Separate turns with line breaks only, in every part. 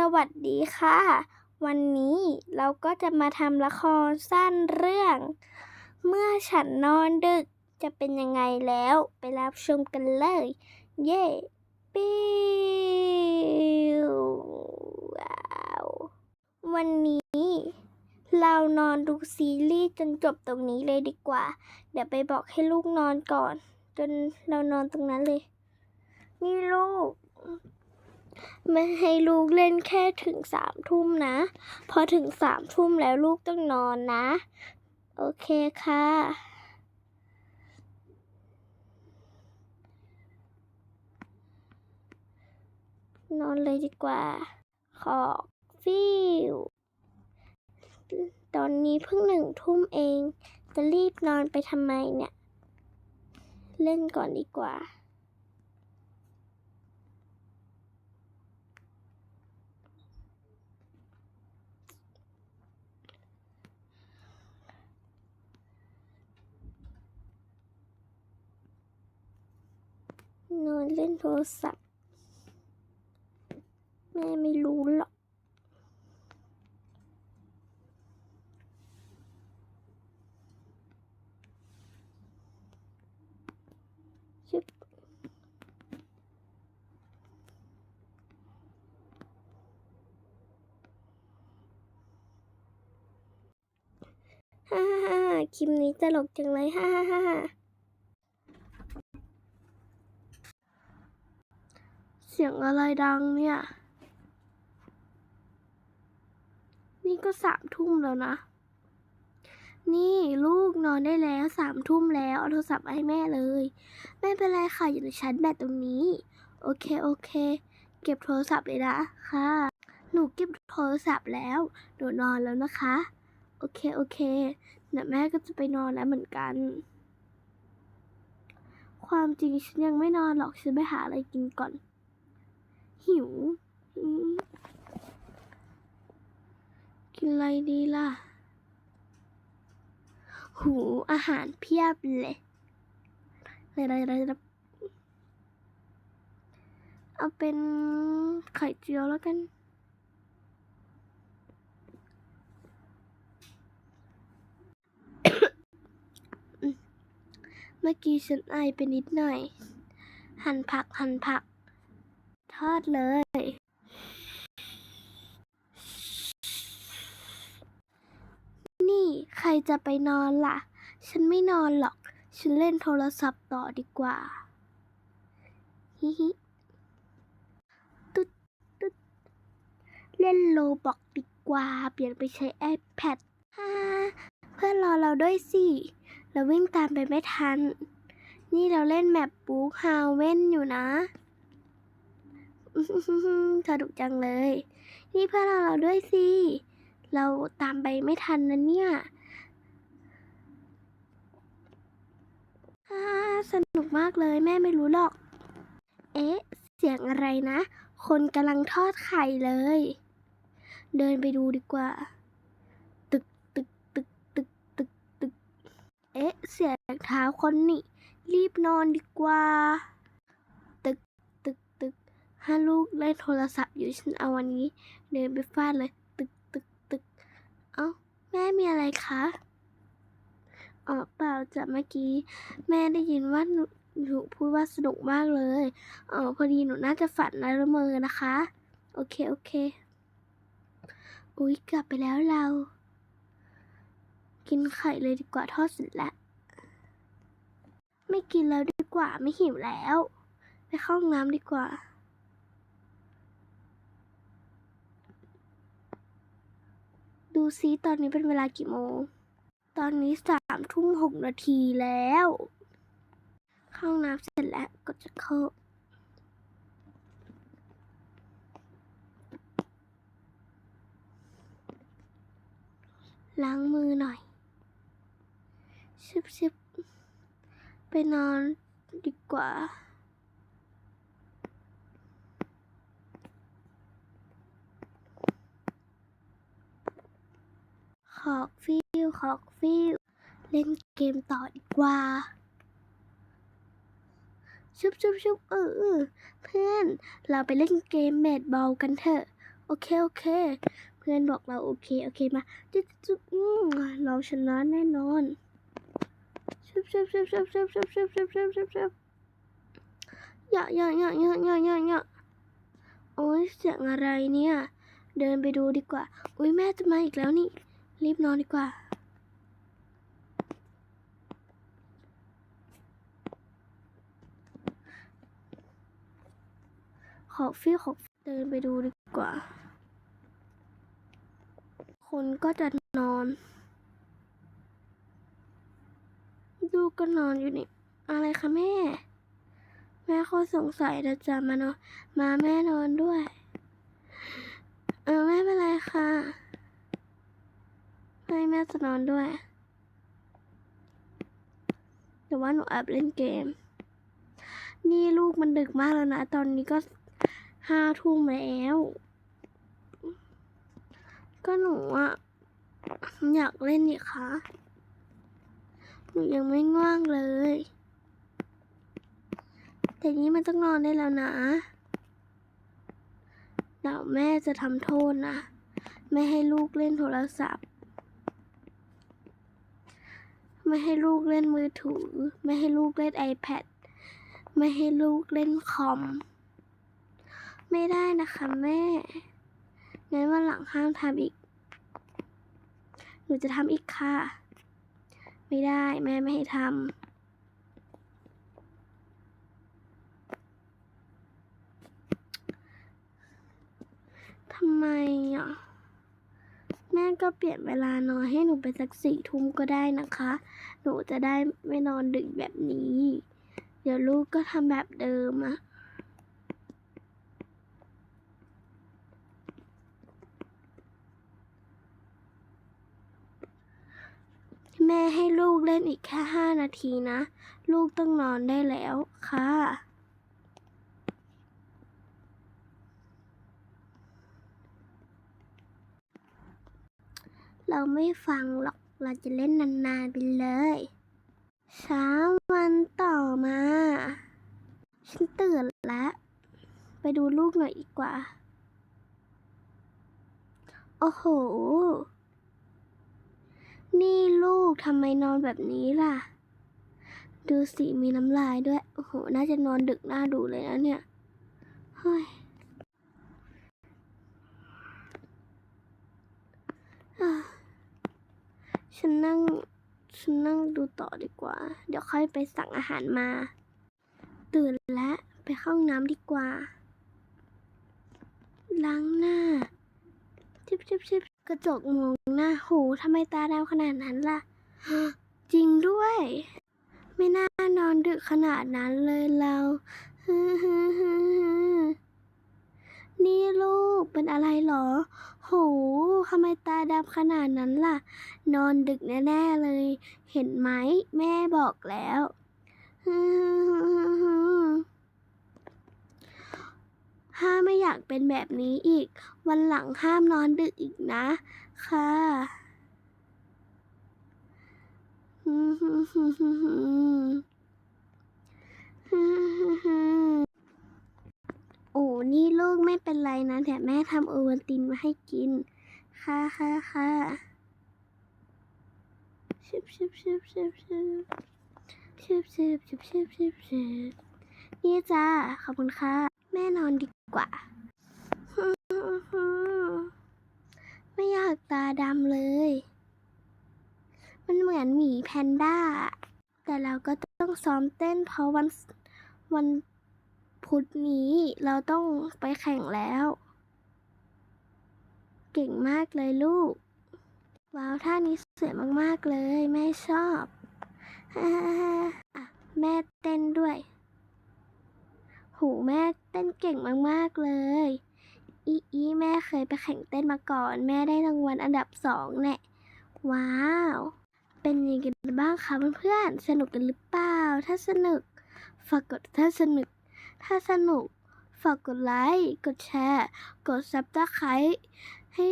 สวัสดีค่ะ วันนี้เราก็จะมาทำละครสั้นเรื่อง เมื่อฉันนอนดึกจะเป็นยังไงแล้ว ไปรับชมกันเลย เย่ปิ้วว้าววันนี้เรานอนดูซีรีส์จนจบตรงนี้เลยดีกว่า เดี๋ยวไปบอกให้ลูกนอนก่อน จนเรานอนตรงนั้นเลย นี่ลูก ไม่ให้ลูกเล่นแค่ถึงสามทุ่มนะ พอถึงสามทุ่มแล้วลูกต้องนอนนะ โอเคค่ะ นอนเลยดีกว่า ขอบฟิวตอนนี้เพิ่งหนึ่งทุ่มเอง จะรีบนอนไปทำไมเนี่ย เล่นก่อนดีกว่า น อนเล่นโทรศัพท์ แม่ไม่รู้หรอกชึบฮ่าฮ่าฮ่าคลิปนี้ตลกจังเลยฮ่าฮ่าฮ่าฮ่า เสียงอะไรดังเนี่ย นี่ก็สามทุ่มแล้วนะ นี่ลูกนอนได้แล้วสามทุ่มแล้วเอาโทรศัพท์ให้แม่เลย ไม่เป็นไรค่ะอยู่ในชั้นแบตตรงนี้ โอเคโอเค เก็บโทรศัพท์เลยนะค่ะ หนูเก็บโทรศัพท์แล้วหนูนอนแล้วนะคะ โอเคโอเคเดี๋ยวแม่ก็จะไปนอนแล้วเหมือนกันความจริงฉันยังไม่นอนหรอก ฉันไปหาอะไรกินก่อน หิว กินอะไรดีล่ะ หูอาหารเพียบเลยเลยเลยเลยเลยเอาเป็นไข่เจียวแล้วกัน เมื่อกี้ฉันไอไปนิดหน่อย หั่นผักหั่นผัก ทอดเลย นี่ใครจะไปนอนล่ะ ฉันไม่นอนหรอก ฉันเล่นโทรศัพท์ต่อดีกว่า ฮิฮิตุ๊ดตุ๊ดเล่นโลบอกดีกว่า เปลี่ยนไปใช้ iPad ฮ่าเพื่อนรอเราด้วยสิ เราวิ่งตามไปไม่ทัน นี่เราเล่นแมปบุ๊กฮาวเว่นอยู่นะ สนุกจังเลย นี่เพื่อนเราเราด้วยสิ เราตามไปไม่ทันนะเนี่ยฮ่าสนุกมากเลยแม่ไม่รู้หรอก เอ๊ะ เสียงอะไรนะ คนกำลังทอดไข่เลย เดินไปดูดีกว่า ตึกตึกตึกตึกตึกตึก เอ๊ะ เสียงเท้าคนนี่ รีบนอนดีกว่า ถ้าลูกเล่นโทรศัพท์อยู่ฉันเอาวันนี้เดินไปฟาดเลย ตึกตึกตึก เอ้า แม่มีอะไรคะอ๋อเปล่าจะเมื่อกี้ แม่ได้ยินว่าหนูหนูพูดว่าสนุกมากเลยอ๋อพอดีหนูน่าจะฝันและละเมอนะคะ โอเค โอเค อุ๊ย กลับไปแล้วเรา กินไข่เลยดีกว่าทอดเสร็จแล้ว ไม่กินแล้วดีกว่าไม่หิวแล้ว ไปเข้าห้องน้ำดีกว่า ดูซิตอนนี้เป็นเวลากี่โมง ตอนนี้สามทุ่มหกนาทีแล้ว เข้าห้องน้ำเสร็จแล้วก็จะเข้าล้างมือหน่อยชิบชิบไปนอนดีกว่า ข อกฟิวขอกฟิวเล่นเกมต่อดีกว่า ชุบชุบชุบเออเอเพื่อนเราไปเล่นเกมเมดบอลกันเถอะ โอเค โอเค เพื่อนบอกเราโอเค โอเคมา จุ๊บจุ๊บอืมเราชนะแน่นอน ชุบชุบชุบชุบชุบชุบชุบชุบชุบชุบชุบอย่าอย่าอย่าอย่าอย่าอย่าอย่าโอ้ยเสียงอะไรเนี่ย เดินไปดูดีกว่า อุ้ยแม่จะมาอีกแล้วนี่ รีบนอนดีกว่า ขอฟิลขอเดินไปดูดีกว่า คนก็จะนอนลูกก็นอนอยู่นี่ อะไรคะแม่ แม่เขาสงสัยจะจะมานอนมาแม่นอนด้วย เออไม่เป็นไรค่ะ ให้แม่จะนอนด้วยแต่ว่าหนูแอบเล่นเกม นี่ลูกมันดึกมากแล้วนะ ตอนนี้ก็ห้าทุ่มแล้ว ก็หนูอะอยากเล่นนี่คะหนูยังไม่ง่วงเลย แต่นี้มันต้องนอนได้แล้วนะเดี๋ยวแม่จะทำโทษนะ ไม่ให้ลูกเล่นโทรศัพท์ ไม่ให้ลูกเล่นมือถือ ไม่ให้ลูกเล่น iPad ไม่ให้ลูกเล่นคอม ไม่ได้นะคะแม่งั้นวันหลังห้ามทำอีก หนูจะทำอีกค่ะ ไม่ได้แม่ไม่ให้ทำทำไมอะ แม่ก็เปลี่ยนเวลานอนให้หนูไปสักสี่ทุ่มก็ได้นะคะ หนูจะได้ไม่นอนดึกแบบนี้ เดี๋ยวลูกก็ทำแบบเดิมอะแม่ให้ลูกเล่นอีกแค่ห้านาทีนะ ลูกต้องนอนได้แล้วค่ะ เราไม่ฟังหรอก เราจะเล่นนานๆไปเลย เช้าวันต่อมา ฉันตื่นแล้ว ไปดูลูกหน่อยดีกว่า โอ้โห นี่ลูกทำไมนอนแบบนี้ล่ะ ดูสิมีน้ำลายด้วย โอ้โห น่าจะนอนดึกน่าดูเลยนะเนี่ย เฮ้ยอะ ฉันนั่ง ฉันนั่งดูต่อดีกว่า เดี๋ยวค่อยไปสั่งอาหารมา ตื่นแล้วไปเข้าห้องน้ำดีกว่า ล้างหน้า ชิบชิบชิบกระจกมองหน้าโหทำไมตาดำขนาดนั้นล่ะ จริงด้วย ไม่น่านอนดึกขนาดนั้นเลยเราฮึฮึฮึฮึนี่ลูกเป็นอะไรหรอ โหทำไมตาดำขนาดนั้นล่ะ นอนดึกแน่ๆเลย เห็นไหม แม่บอกแล้วห้าไม่อยากเป็นแบบนี้อีก วันหลังห้ามนอนดึกอีกนะ ค่ะฮึฮึฮึฮึฮึฮึฮึ โอ้ นี่ลูกไม่เป็นไรนะแต่แม่ทำโอวัลตินมาให้กิน ค่ะค่ะค่ะชิบชิบชิบชิบชิบชิบชิบชิบชิบชิบชิบนี่จ้า ขอบคุณค่ะ แม่นอนดีกว่า ไม่อยากตาดำเลย มันเหมือนหมีแพนด้า แต่เราก็ต้องซ้อมเต้นเพราะวันวัน พุธนี้เราต้องไปแข่งแล้ว เก่งมากเลยลูก ว้าวท่านี้สวยมากๆเลย แม่ชอบอะแม่เต้นด้วย หูแม่เต้นเก่งมากๆเลย อีอีแม่เคยไปแข่งเต้นมาก่อน แม่ได้รางวัลอันดับสองแน่ว้าว เป็นยังไงกันบ้างคะเพื่อนๆ สนุกกันหรือเปล่า ถ้าสนุก ฝากกดถ้าสนุก ถ้าสนุก ฝากกดไลค์ กดแชร์ กดซับสไครต์ให้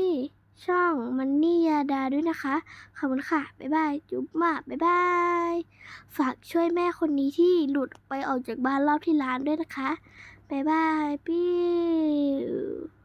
ช่องมันนี่ยาดาด้วยนะคะ ขอบคุณค่ะ บ๊ายบาย จุ๊บมากบ๊ายบาย ฝากช่วยแม่คนนี้ที่หลุดไปออกจากบ้านรอบที่ร้านด้วยนะคะ บ๊ายบาย ปิ้ว